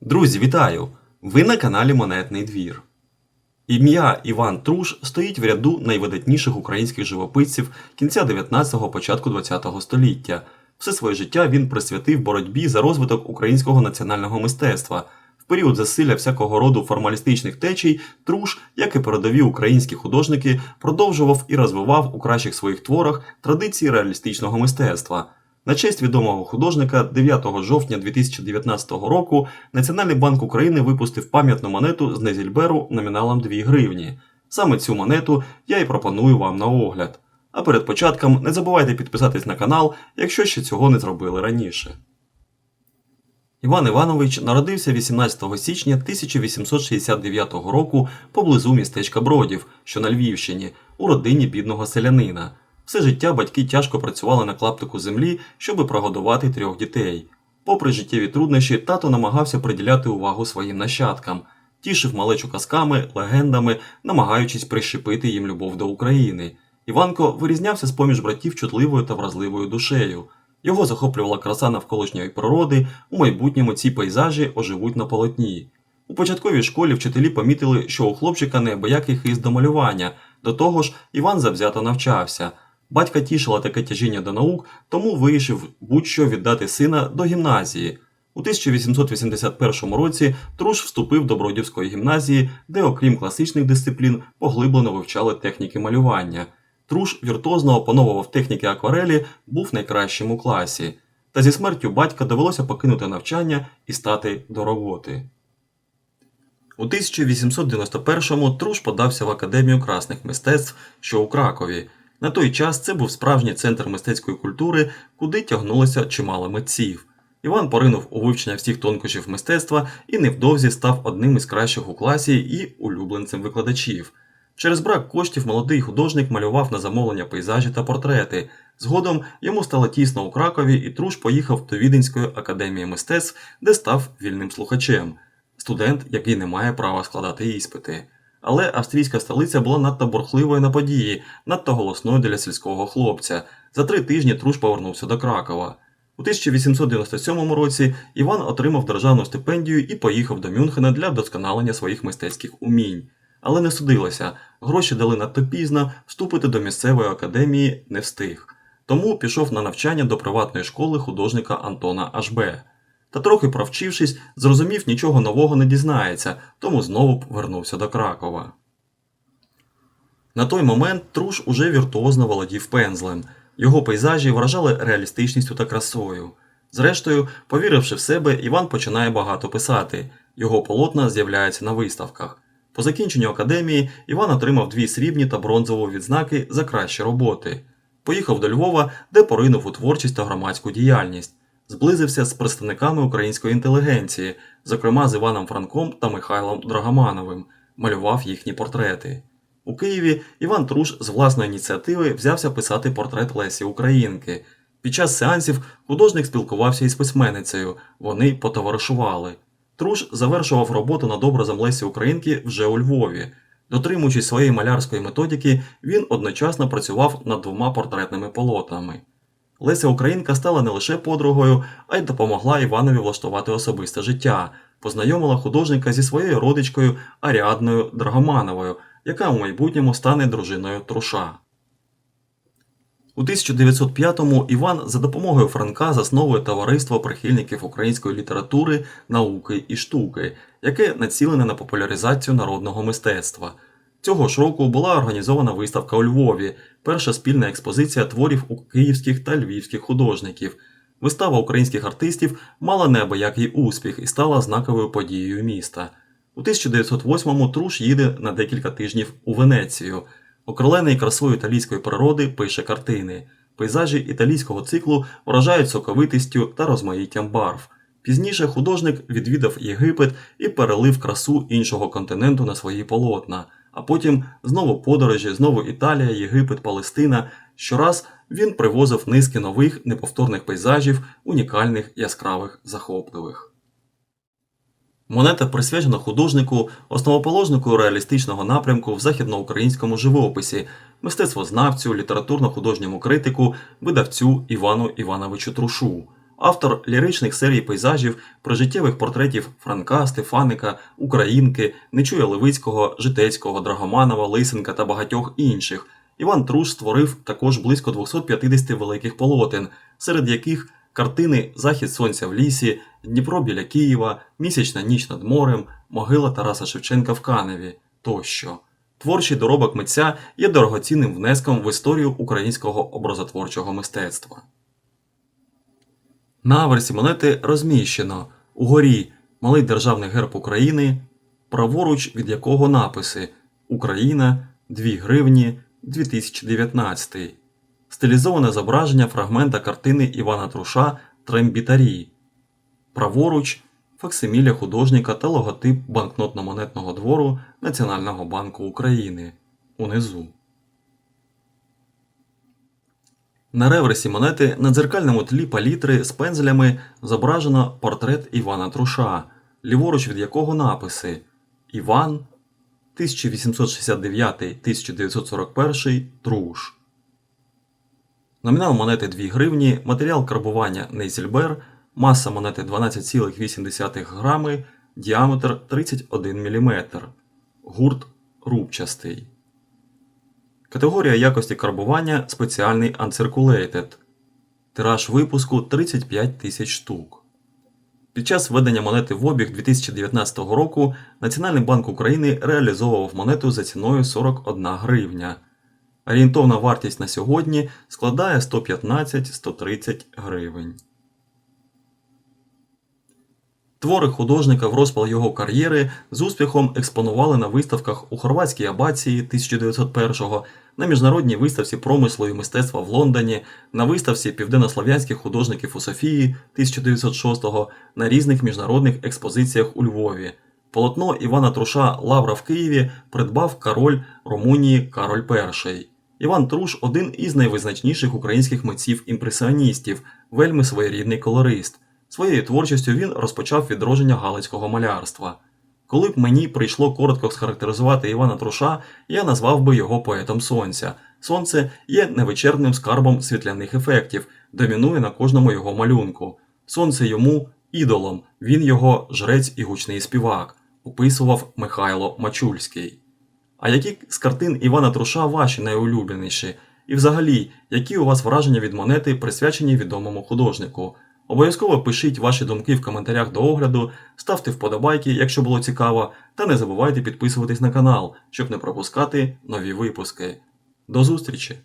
Друзі, вітаю! Ви на каналі Монетний двір. Ім'я Іван Труш стоїть в ряду найвидатніших українських живописців кінця 19-го, початку 20-го століття. Все своє життя він присвятив боротьбі за розвиток українського національного мистецтва. В період засилля всякого роду формалістичних течій Труш, як і передові українські художники, продовжував і розвивав у кращих своїх творах традиції реалістичного мистецтва. На честь відомого художника 9 жовтня 2019 року Національний банк України випустив пам'ятну монету з Незільберу номіналом 2 гривні. Саме цю монету я і пропоную вам на огляд. А перед початком не забувайте підписатись на канал, якщо ще цього не зробили раніше. Іван Іванович народився 18 січня 1869 року поблизу містечка Бродів, що на Львівщині, у родині бідного селянина. Все життя батьки тяжко працювали на клаптику землі, щоби прогодувати трьох дітей. Попри життєві труднощі, тато намагався приділяти увагу своїм нащадкам, тішив малечу казками, легендами, намагаючись прищепити їм любов до України. Іванко вирізнявся з поміж братів чутливою та вразливою душею. Його захоплювала краса навколишньої природи, у майбутньому ці пейзажі оживуть на полотні. У початковій школі вчителі помітили, що у хлопчика неабиякий хист до малювання, до того ж, Іван завзято навчався. Батька тішила таке тяжіння до наук, тому вирішив будь-що віддати сина до гімназії. У 1881 році Труш вступив до Бродівської гімназії, де, окрім класичних дисциплін, поглиблено вивчали техніки малювання. Труш віртуозно опановував техніки акварелі, був найкращим у класі. Та зі смертю батька довелося покинути навчання і стати до роботи. У 1891-му Труш подався в Академію красних мистецтв, що у Кракові. На той час це був справжній центр мистецької культури, куди тягнулося чимало митців. Іван поринув у вивчення всіх тонкощів мистецтва і невдовзі став одним із кращих у класі і улюбленцем викладачів. Через брак коштів молодий художник малював на замовлення пейзажі та портрети. Згодом йому стало тісно у Кракові, і Труш поїхав до Віденської академії мистецтв, де став вільним слухачем, студент, який не має права складати іспити. Але австрійська столиця була надто бурхливою на події, надто голосною для сільського хлопця. За три тижні Труш повернувся до Кракова. У 1897 році Іван отримав державну стипендію і поїхав до Мюнхена для вдосконалення своїх мистецьких умінь. Але не судилося, гроші дали надто пізно, вступити до місцевої академії не встиг. Тому пішов на навчання до приватної школи художника Антона Ашбе. Та трохи провчившись, зрозумів, нічого нового не дізнається, тому знову вернувся до Кракова. На той момент Труш уже віртуозно володів пензлем. Його пейзажі вражали реалістичністю та красою. Зрештою, повіривши в себе, Іван починає багато писати. Його полотна з'являються на виставках. По закінченню академії Іван отримав дві срібні та бронзові відзнаки за кращі роботи. Поїхав до Львова, де поринув у творчість та громадську діяльність. Зблизився з представниками української інтелігенції, зокрема з Іваном Франком та Михайлом Драгомановим, малював їхні портрети. У Києві Іван Труш з власної ініціативи взявся писати портрет Лесі Українки. Під час сеансів художник спілкувався із письменницею, вони потоваришували. Труш завершував роботу над образом Лесі Українки вже у Львові. Дотримуючись своєї малярської методики, він одночасно працював над двома портретними полотнами. Леся Українка стала не лише подругою, а й допомогла Іванові влаштувати особисте життя, познайомила художника зі своєю родичкою Аріадною Драгомановою, яка у майбутньому стане дружиною Труша. У 1905-му Іван за допомогою Франка засновує товариство прихильників української літератури, науки і штуки, яке націлене на популяризацію народного мистецтва. Цього ж року була організована виставка у Львові, перша спільна експозиція творів у київських та львівських художників. Вистава українських артистів мала неабиякий успіх і стала знаковою подією міста. У 1908-му Труш їде на декілька тижнів у Венецію. Окролений красою італійської природи пише картини. Пейзажі італійського циклу вражають соковитістю та розмаїттям барв. Пізніше художник відвідав Єгипет і перелив красу іншого континенту на свої полотна, а потім знову подорожі, знову Італія, Єгипет, Палестина. Щораз він привозив низки нових неповторних пейзажів, унікальних, яскравих, захопливих. Монета присвячена художнику, основоположнику реалістичного напрямку в західноукраїнському живописі, мистецтвознавцю, літературно-художньому критику, видавцю Івану Івановичу Трушу. Автор ліричних серій пейзажів, прожиттєвих портретів Франка, Стефаника, Українки, Нечуя Левицького, Житецького, Драгоманова, Лисенка та багатьох інших. Іван Труш створив також близько 250 великих полотен, серед яких картини Захід сонця в лісі, Дніпро біля Києва, Місячна ніч над морем, Могила Тараса Шевченка в Каневі тощо. Творчий доробок митця є дорогоцінним внеском в історію українського образотворчого мистецтва. На аверсі монети розміщено угорі малий державний герб України, праворуч від якого написи Україна 2 гривні 2019. Стилізоване зображення фрагмента картини Івана Труша Трембітарі. Праворуч факсиміля художника та логотип банкнотно-монетного двору Національного банку України. Унизу. На реверсі монети на дзеркальному тлі палітри з пензлями зображено портрет Івана Труша, ліворуч від якого написи Іван 1869-1941 Труш. Номінал монети 2 гривні, матеріал карбування Нейзельбер, маса монети 12,8 грами, діаметр 31 мм. Гурт рубчастий. Категорія якості карбування спеціальний Uncirculated. Тираж випуску 35 тисяч штук. Під час введення монети в обіг 2019 року Національний банк України реалізовував монету за ціною 41 гривня. Орієнтовна вартість на сьогодні складає 115-130 гривень. Твори художника в розпал його кар'єри з успіхом експонували на виставках у Хорватській абації 1901-го, на міжнародній виставці промислу і мистецтва в Лондоні, на виставці південнослов'янських художників у Софії 1906-го, на різних міжнародних експозиціях у Львові. Полотно Івана Труша Лавра в Києві придбав король Румунії Кароль І. Іван Труш один із найвизначніших українських митців-імпресіоністів, вельми своєрідний колорист. Своєю творчістю він розпочав відродження галицького малярства. Коли б мені прийшло коротко схарактеризувати Івана Труша, я назвав би його поетом сонця. Сонце є невичерпним скарбом світляних ефектів, домінує на кожному його малюнку. Сонце йому ідолом, він його жрець і гучний співак, описував Михайло Мачульський. А які з картин Івана Труша ваші найулюбленіші? І взагалі, які у вас враження від монети присвячені відомому художнику? Обов'язково пишіть ваші думки в коментарях до огляду, ставте вподобайки, якщо було цікаво, та не забувайте підписуватись на канал, щоб не пропускати нові випуски. До зустрічі!